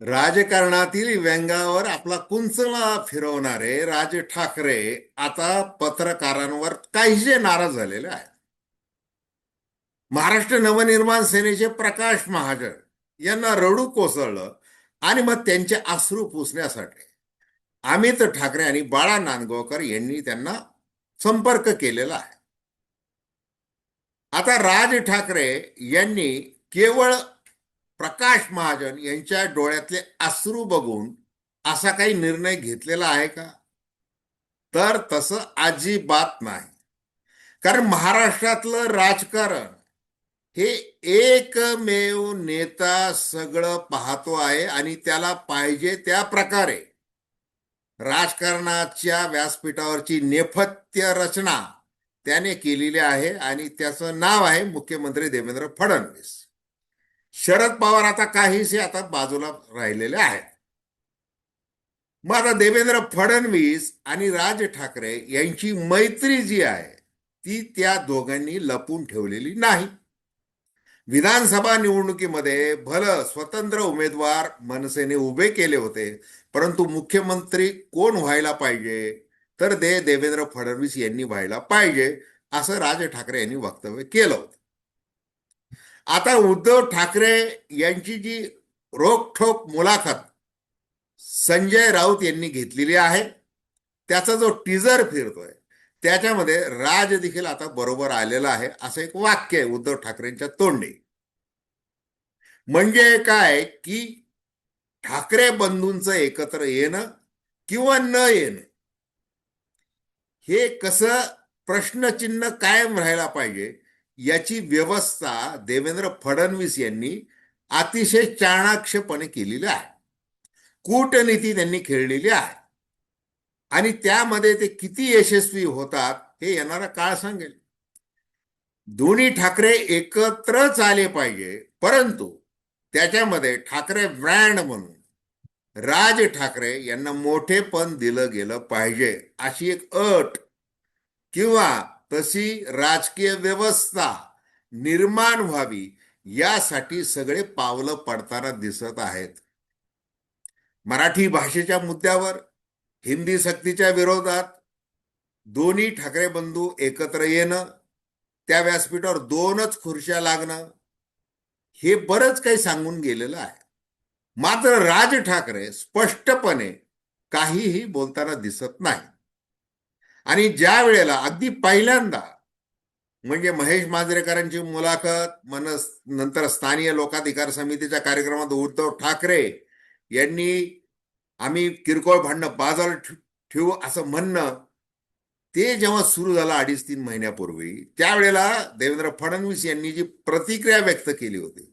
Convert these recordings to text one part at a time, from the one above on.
राजकारणातील व्यंगावर आपला कुंचला फिरवणारे राज ठाकरे आता पत्रकारांवर काहीसे नाराज झालेले आहेत. महाराष्ट्र नवनिर्माण सेनेचे प्रकाश महाजन यांना रडू कोसळलं आणि मग त्यांचे अश्रू पुसण्यासाठी अमित ठाकरे आणि बाळा नांदगावकर यांनी त्यांना संपर्क केलेला आहे. आता राज ठाकरे यांनी केवळ प्रकाश महाजन यांच्या डोळ्यातले अश्रू बघून असा काही निर्णय घेतलेला आहे का? तर तसं अजिबात नाही. कारण महाराष्ट्रातलं राजकारण हे एकमेव नेता सगळं पाहतो आहे आणि त्याला पाहिजे त्या प्रकारे. राजकारणाच्या व्यासपीठावरची नेपथ्य रचना त्याने केलेली आहे आणि त्याचं नाव आहे मुख्यमंत्री देवेंद्र फडणवीस. शरद पवार आता काहीसे आता बाजूला राहिलेले आहेत. मग आता देवेंद्र फडणवीस आणि राज ठाकरे यांची मैत्री जी आहे ती त्या दोघांनी लपून ठेवलेली नाही. विधानसभा निवडणुकीमध्ये भलं स्वतंत्र उमेदवार मनसेने उभे केले होते परंतु मुख्यमंत्री कोण व्हायला पाहिजे? तर ते देवेंद्र फडणवीस यांनी व्हायला पाहिजे असं राज ठाकरे यांनी वक्तव्य केलं होतं. आता उद्धव ठाकरे यांची जी रोखोक मुलाखत संजय राऊत यांनी घेतलेली आहे त्याचा जो टीजर फिरतोय त्याच्यामध्ये राज देखील आता बरोबर आलेला आहे असं एक वाक्य आहे उद्धव ठाकरेंच्या तोंडी. म्हणजे काय की ठाकरे बंधूंचं एकत्र येणं किंवा न येणं हे कसं प्रश्नचिन्ह कायम राहायला पाहिजे याची व्यवस्था देवेंद्र फडणवीस यांनी अतिशय चाणाक्षपणे केलेली आहे. कूटनीती त्यांनी खेळलेली आहे. आणि त्यामध्ये ते किती यशस्वी होतात हे येणारा काळ सांगेल. दोन्ही ठाकरे एकत्रच आले पाहिजे परंतु त्याच्यामध्ये ठाकरे ब्रँड म्हणून राज ठाकरे यांना मोठेपण दिलं गेलं पाहिजे अशी एक अट किंवा तशी राजकीय व्यवस्था निर्माण व्हावी यासाठी सगळे पावलं पडताना दिसत आहेत. मराठी भाषेच्या मुद्द्यावर हिंदी सक्तीच्या विरोधात दोन्ही ठाकरे बंधू एकत्र येणं त्या व्यासपीठावर दोनच खुर्च्या लागणं हे बरंच काही सांगून गेलेलं आहे. मात्र राज ठाकरे स्पष्टपणे काहीही बोलताना दिसत नाही आणि ज्या वेळेला अगदी पहिल्यांदा म्हणजे महेश मांजरेकरांची मुलाखत मनस नंतर स्थानीय लोकाधिकार समितीच्या कार्यक्रमात उद्धव ठाकरे यांनी आम्ही किरकोळ भांडणं बाजार ठेवू असं म्हणणं ते जेव्हा सुरू झालं अडीच तीन महिन्यापूर्वी त्यावेळेला देवेंद्र फडणवीस यांनी जी प्रतिक्रिया व्यक्त केली होती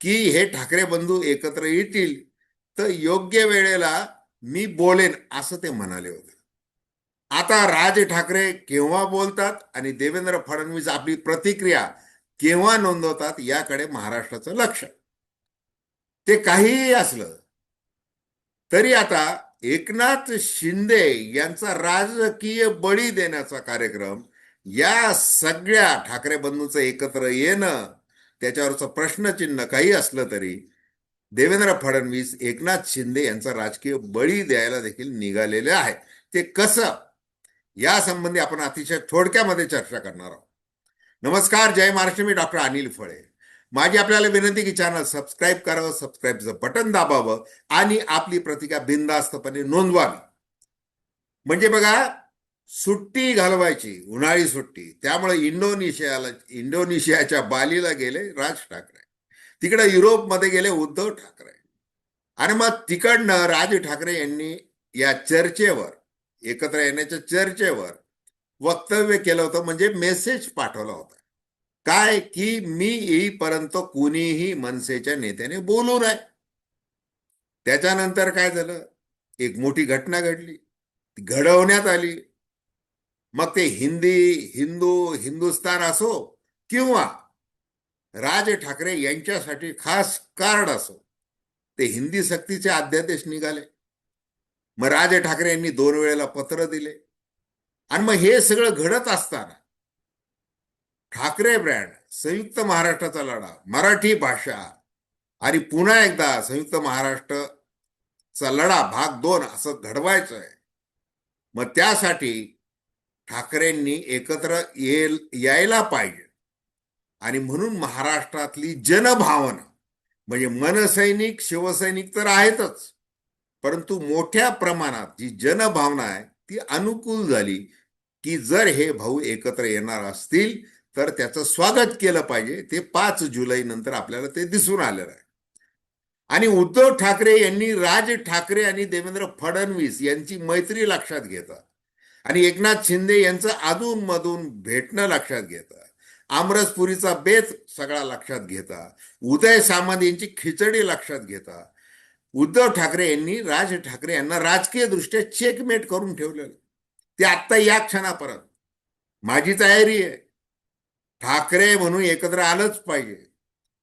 की हे ठाकरे बंधू एकत्र येतील तर योग्य वेळेला मी बोलेन असं ते म्हणाले होते. आता राज ठाकरे केव्हा बोलतात आणि देवेंद्र फडणवीस आपली प्रतिक्रिया केव्हा नोंदवतात याकडे महाराष्ट्राचं लक्ष. ते काहीही असलं तरी आता एकनाथ शिंदे यांचा राजकीय बळी देण्याचा कार्यक्रम या सगळ्या ठाकरे बंधूंचं एकत्र येणं त्याच्यावरचं प्रश्नचिन्ह काही असलं तरी देवेंद्र फडणवीस एकनाथ शिंदे यांचा राजकीय बळी द्यायला देखील निघालेले आहे. ते कसं या संबंधी आपण अतिशय थोडक्यामध्ये चर्चा करणार आहोत. नमस्कार जय महाराष्ट्र मी डॉक्टर अनिल फळे. माझी आपल्याला विनंती की चॅनल सबस्क्राईब करावं सबस्क्राईबचं बटन दाबावं आणि आपली प्रतिका बिनधास्तपणे नोंदवावी. म्हणजे बघा सुट्टी घालवायची उन्हाळी सुट्टी. त्यामुळे इंडोनेशियाला इंडोनेशियाच्या बालीला गेले राज ठाकरे. तिकडे युरोपमध्ये गेले उद्धव ठाकरे. आणि मग तिकडनं राज ठाकरे यांनी या चर्चेवर एकत्र येण्याच्या चर्चेवर वक्तव्य केलं होतं म्हणजे मेसेज पाठवला होता. काय की मी येईपर्यंत कुणीही मनसेच्या नेत्याने बोलू नये. त्याच्यानंतर काय झालं? एक मोठी घटना घडली. घडवण्यात आली. मग ते हिंदी हिंदू हिंदुस्तान असो किंवा राज ठाकरे यांच्यासाठी खास कार्ड असो ते हिंदी सक्तीचे अध्यादेश निघाले. मग राज ठाकरे यांनी दोन वेळेला पत्र दिले. आणि मग हे सगळं घडत असताना ठाकरे ब्रँड संयुक्त महाराष्ट्राचा लढा मराठी भाषा आणि पुन्हा एकदा संयुक्त महाराष्ट्रचा लढा भाग दोन असं घडवायचं आहे मग त्यासाठी ठाकरेंनी एकत्र येल यायला पाहिजे. आणि म्हणून महाराष्ट्रातली जनभावना म्हणजे मनसैनिक शिवसैनिक तर आहेतच. परंतु मोठ्या प्रमाणात जी जनभावना आहे ती अनुकूल झाली की जर हे भाऊ एकत्र येणार असतील तर त्याचं स्वागत केलं पाहिजे. ते पाच जुलै नंतर आपल्याला ते दिसून आलेलं आहे. आणि उद्धव ठाकरे यांनी राज ठाकरे आणि देवेंद्र फडणवीस यांची मैत्री लक्षात घेतात. आणि एकनाथ शिंदे यांचं अधून मधून भेटणं लक्षात घेतात. आमरसपुरीचा बेत सगळा लक्षात घेता उदय सामंत यांची खिचडी लक्षात घेता उद्धव ठाकरे यांनी राज ठाकरे यांना राजकीय दृष्ट्या चेकमेट करून ठेवलेलं ते आत्ता या क्षणापर्यंत. माझी तयारी आहे. ठाकरे म्हणून एकत्र आलंच पाहिजे.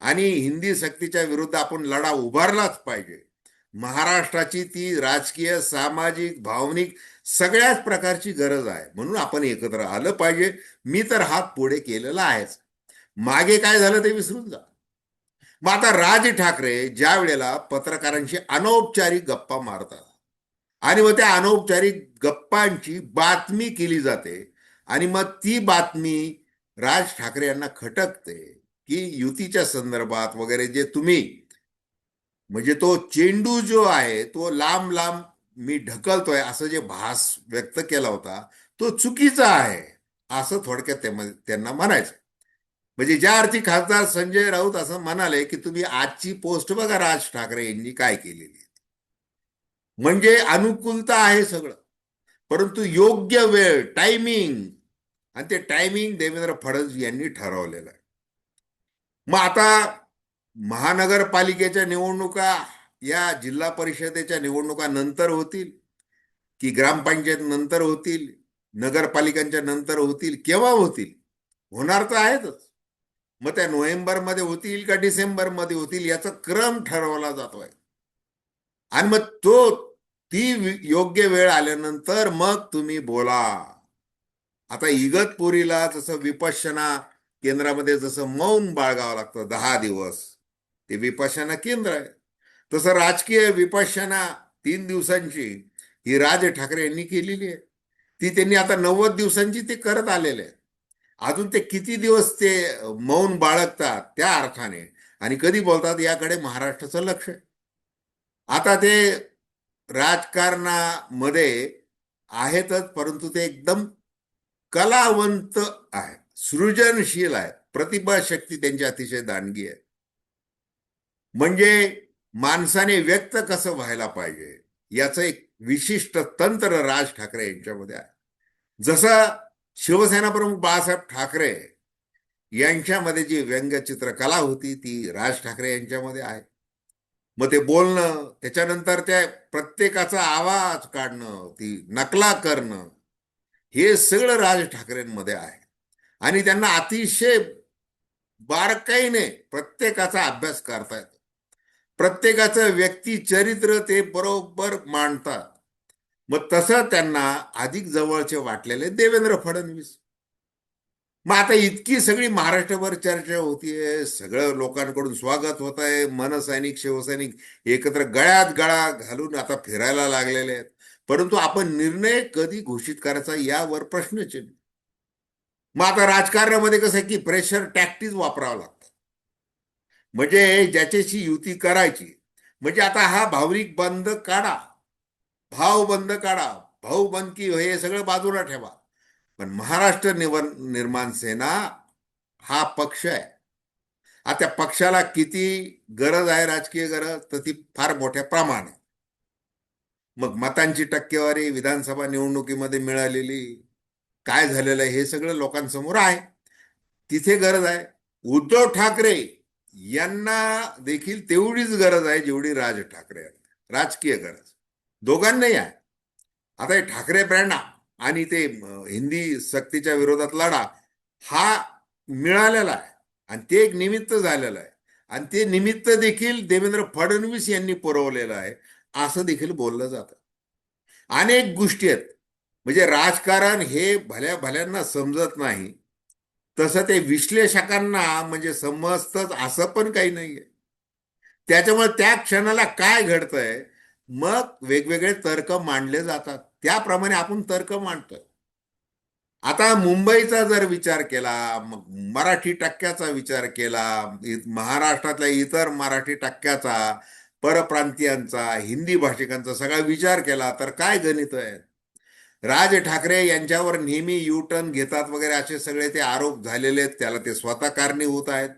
आणि हिंदी सक्तीच्या विरुद्ध आपण लढा उभारलाच पाहिजे. महाराष्ट्राची ती राजकीय सामाजिक भावनिक सगळ्याच प्रकारची गरज आहे. म्हणून आपण एकत्र आलं पाहिजे. मी तर हात पुढे केलेला आहेच. मागे काय झालं ते विसरून जा. मग आता राज ठाकरे ज्या वेळेला पत्रकारांशी अनौपचारिक गप्पा मारतात आणि मग त्या अनौपचारिक गप्पांची बातमी केली जाते आणि मग ती बातमी राज ठाकरे यांना खटकते की युतीच्या संदर्भात वगैरे जे तुम्ही म्हणजे तो चेंडू जो आहे तो लांब लांब मी ढकलतोय असं जे भास व्यक्त केला होता तो चुकीचा आहे असं थोडक्यात त्यांना म्हणायचं. म्हणजे ज्या अर्थी खासदार संजय राऊत असं म्हणाले की तुम्ही आजची पोस्ट बघा राज ठाकरे यांनी काय केलेली म्हणजे अनुकूलता आहे सगळं. परंतु योग्य वेळ टायमिंग आणि ते टायमिंग देवेंद्र फडणवीस यांनी ठरवलेलं आहे. मग आता महानगरपालिकेच्या निवडणुका या जिल्हा परिषदेच्या निवडणुका नंतर होतील की ग्रामपंचायत नंतर होतील नगरपालिकांच्या नंतर होतील केव्हा होतील? होणार तर आहेतच. मग त्या नोव्हेंबरमध्ये होतील का डिसेंबरमध्ये होतील याचा क्रम ठरवला जातोय. आणि मग तो ती योग्य वेळ आल्यानंतर मग तुम्ही बोला. आता इगतपुरीला जसं विपश्यना केंद्रामध्ये जसं मौन बाळगावं लागतं दहा दिवस ते विपश्यना केंद्र आहे. तसं राजकीय विपश्यना तीन दिवसांची ही राज ठाकरे यांनी केलेली आहे. ती त्यांनी आता नव्वद दिवसांची ते करत आलेले आहे अजून ते किती दिवस ते मौन बाळगतात त्या अर्थाने. आणि कधी बोलतात याकडे महाराष्ट्राचं लक्ष. आहे आता ते राजकारणामध्ये आहेतच परंतु ते एकदम कलावंत आहे सृजनशील आहे प्रतिभा शक्ती त्यांची अतिशय दानगी आहे म्हणजे माणसाने व्यक्त कसं व्हायला पाहिजे याचं एक विशिष्ट तंत्र राज ठाकरे यांच्यामध्ये आहे. जसं शिवसेना प्रमुख बाळासाहेब ठाकरे यांच्यामध्ये जी व्यंगचित्रकला होती ती राज ठाकरे यांच्यामध्ये आहे. मग ते बोलणं त्याच्यानंतर त्या प्रत्येकाचा आवाज काढणं ती नकला करणं हे सगळं राज ठाकरेंमध्ये आहे. आणि त्यांना अतिशय बारकाईने प्रत्येकाचा अभ्यास करता येतो. प्रत्येकाचं व्यक्तिचरित्र ते बरोबर मांडतात. मग तसं त्यांना अधिक जवळचे वाटलेले देवेंद्र फडणवीस. मग आता इतकी सगळी महाराष्ट्रभर चर्चा होतीये सगळं लोकांकडून स्वागत होत आहे मनसैनिक शिवसैनिक एकत्र गळ्यात गळा घालून आता फिरायला लागलेले आहेत. परंतु आपण निर्णय कधी घोषित करायचा यावर प्रश्नचिन्ह मग आता राजकारणामध्ये कसं आहे की प्रेशर टॅक्टिस वापरावं लागतं. म्हणजे ज्याच्याशी युती करायची म्हणजे आता हा भावनिक बंद काढा. भाव बंद काढा भाऊ बंदकी हे सगळं बाजूला ठेवा. पण महाराष्ट्र निवन निर्माण सेना हा पक्ष आहे. आता पक्षाला किती गरज आहे राजकीय गरज तर ती फार मोठ्या प्रमाणात. मग मतांची टक्केवारी विधानसभा निवडणुकीमध्ये मिळालेली काय झालेलं आहे हे सगळं लोकांसमोर आहे. तिथे गरज आहे. उद्धव ठाकरे यांना देखील तेवढीच गरज आहे जेवढी राज ठाकरे राजकीय गरज. दोघांनाही आहे. आता हे ठाकरे प्रेरणा आणि ते हिंदी सक्तीच्या विरोधात लढा हा मिळालेला आहे. आणि ते एक निमित्त झालेलं आहे. आणि ते निमित्त देखील देवेंद्र फडणवीस यांनी पुरवलेलं आहे असं देखील बोललं जातं. अनेक गोष्टी आहेत. म्हणजे राजकारण हे भल्या भल्यांना समजत नाही. तसं ते विश्लेषकांना म्हणजे समजतच असं पण काही नाहीये. त्याच्यामुळे त्या क्षणाला काय घडतंय? मग वेगवेगळे तर्क मांडले जातात. त्याप्रमाणे आपण तर्क मांडतोय. आता मुंबईचा जर विचार केला मराठी टक्क्याचा विचार केला महाराष्ट्रातल्या इतर मराठी टक्क्याचा परप्रांतीयांचा हिंदी भाषिकांचा सगळा विचार केला तर काय गणित आहे? राज ठाकरे यांच्यावर नेहमी यू टर्न घेतात वगैरे असे सगळे ते आरोप झालेले आहेत. त्याला ते स्वतः कारणीभूत आहेत.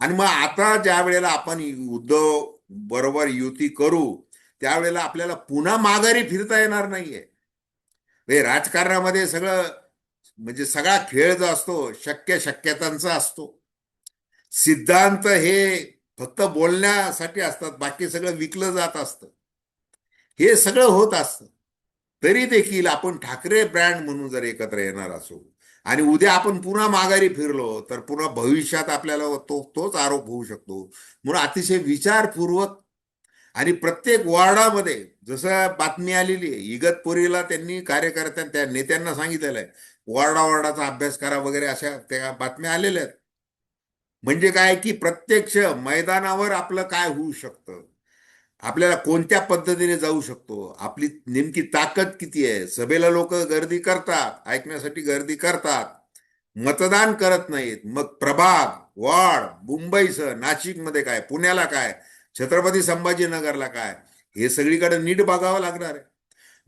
आणि मग आता ज्या वेळेला आपण उद्धव बरोबर युती करू त्यावेळेला आपल्याला पुन्हा माघारी फिरता येणार नाहीये. हे राजकारणामध्ये सगळं म्हणजे सगळा खेळ जो असतो शक्य शक्यतांचा असतो. सिद्धांत हे फक्त बोलण्यासाठी असतात बाकी सगळं विकलं जात असतं. हे सगळं होत असतं. तरी देखील आपण ठाकरे ब्रँड म्हणून जर एकत्र येणार असू आणि उद्या आपण पुन्हा माघारी फिरलो तर पुन्हा भविष्यात आपल्याला तो तोच आरोप होऊ शकतो. म्हणून अतिशय विचारपूर्वक आणि प्रत्येक वॉर्डामध्ये जसं बातमी आलेली आहे इगतपुरीला त्यांनी कार्यकर्त्यांना त्या नेत्यांना सांगितलेलं आहे वॉर्डा वॉर्डाचा अभ्यास करा वगैरे अशा त्या बातम्या आलेल्या आहेत. म्हणजे काय की प्रत्यक्ष मैदानावर आपलं काय होऊ शकतं? आपल्याला कोणत्या पद्धतीने जाऊ शकतो? आपली नेमकी ताकद किती आहे? सभेला लोक गर्दी करतात ऐकण्यासाठी गर्दी करतात मतदान करत नाहीत. मग प्रभाग वॉर्ड मुंबईसह नाशिकमध्ये काय पुण्याला काय? छत्रपती संभाजीनगरला काय? हे सगळीकडे नीट बघावं लागणार आहे.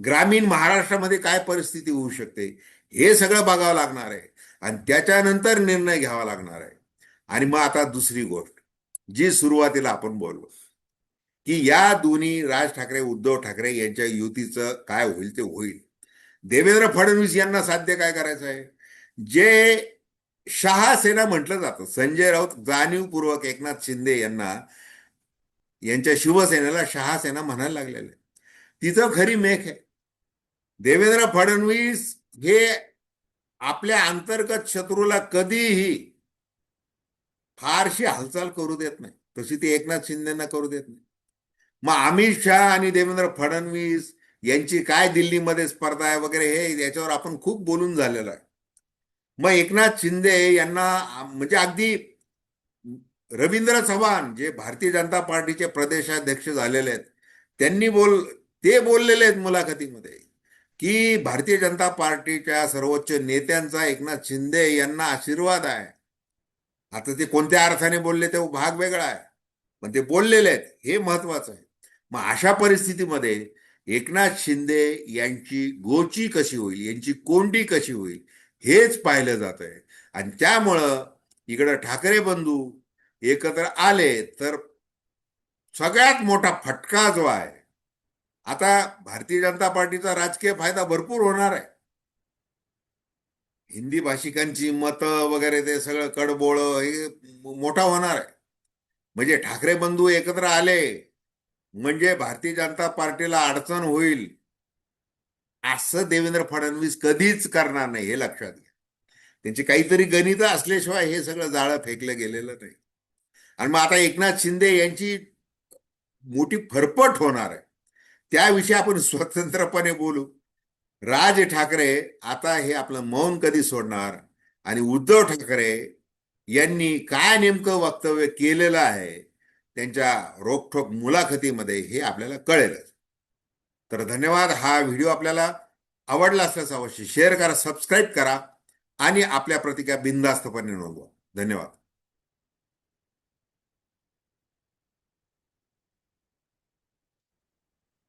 ग्रामीण महाराष्ट्रामध्ये काय परिस्थिती होऊ शकते हे सगळं बघावं लागणार आहे. आणि त्याच्यानंतर निर्णय घ्यावा लागणार आहे. आणि मग आता दुसरी गोष्ट जी सुरुवातीला आपण बोललो की या दोन्ही राज ठाकरे उद्धव ठाकरे यांच्या युतीचं काय होईल ते होईल. देवेंद्र फडणवीस यांना साध्य काय करायचं आहे? जे शहासेना म्हटलं जातं संजय राऊत जाणीवपूर्वक एकनाथ शिंदे यांना यांच्या शिवसेनेला शहासेना म्हणायला लागलेलं. आहे खरी मेख आहे. देवेंद्र फडणवीस हे आपल्या अंतर्गत शत्रूला कधीही फारशी हालचाल करू देत नाही. तशी ती एकनाथ शिंदेना करू देत नाही. मग अमित शहा आणि देवेंद्र फडणवीस यांची काय दिल्लीमध्ये स्पर्धा आहे वगैरे हे याच्यावर आपण खूप बोलून झालेलं आहे. मग एकनाथ शिंदे यांना म्हणजे अगदी रवींद्र चव्हाण जे भारतीय जनता पार्टीचे प्रदेशाध्यक्ष झालेले आहेत त्यांनी बोल ते बोललेले आहेत मुलाखतीमध्ये की भारतीय जनता पार्टीच्या सर्वोच्च नेत्यांचा एकनाथ शिंदे यांना आशीर्वाद आहे. आता ते कोणत्या अर्थाने बोलले ते भाग वेगळा आहे. पण ते बोललेले आहेत हे महत्वाचं आहे. मग अशा परिस्थितीमध्ये एकनाथ शिंदे यांची गोची कशी होईल यांची कोंडी कशी होईल हेच पाहिलं जात आहे आणि त्यामुळं इकडं ठाकरे बंधू एकत्र आले तर सगळ्यात मोठा फटका जो आहे आता भारतीय जनता पार्टीचा राजकीय फायदा भरपूर होणार आहे. हिंदी भाषिकांची मतं वगैरे ते सगळं कडबोळ हे मोठा होणार आहे. म्हणजे ठाकरे बंधू एकत्र आले म्हणजे भारतीय जनता पार्टीला अडचण होईल असं देवेंद्र फडणवीस कधीच करणार नाही हे लक्षात घ्या. त्यांची काहीतरी गणित असल्याशिवाय हे सगळं जाळं फेकलं गेलेलं नाही. आणि मग आता एकनाथ शिंदे यांची मोठी फरफट होणार आहे. त्याविषयी आपण स्वतंत्रपणे बोलू. राज ठाकरे आता हे आपलं मौन कधी सोडणार? आणि उद्धव ठाकरे यांनी काय नेमकं वक्तव्य केलेलं आहे? त्यांच्या रोखठोक मुलाखतीमध्ये हे आपल्याला कळेलच. तर धन्यवाद. हा व्हिडिओ आपल्याला आवडला असल्यास अवश्य शेअर करा सबस्क्राईब करा आणि आपल्या प्रतिक्रिया बिनधास्तपणे नोंदवा. धन्यवाद.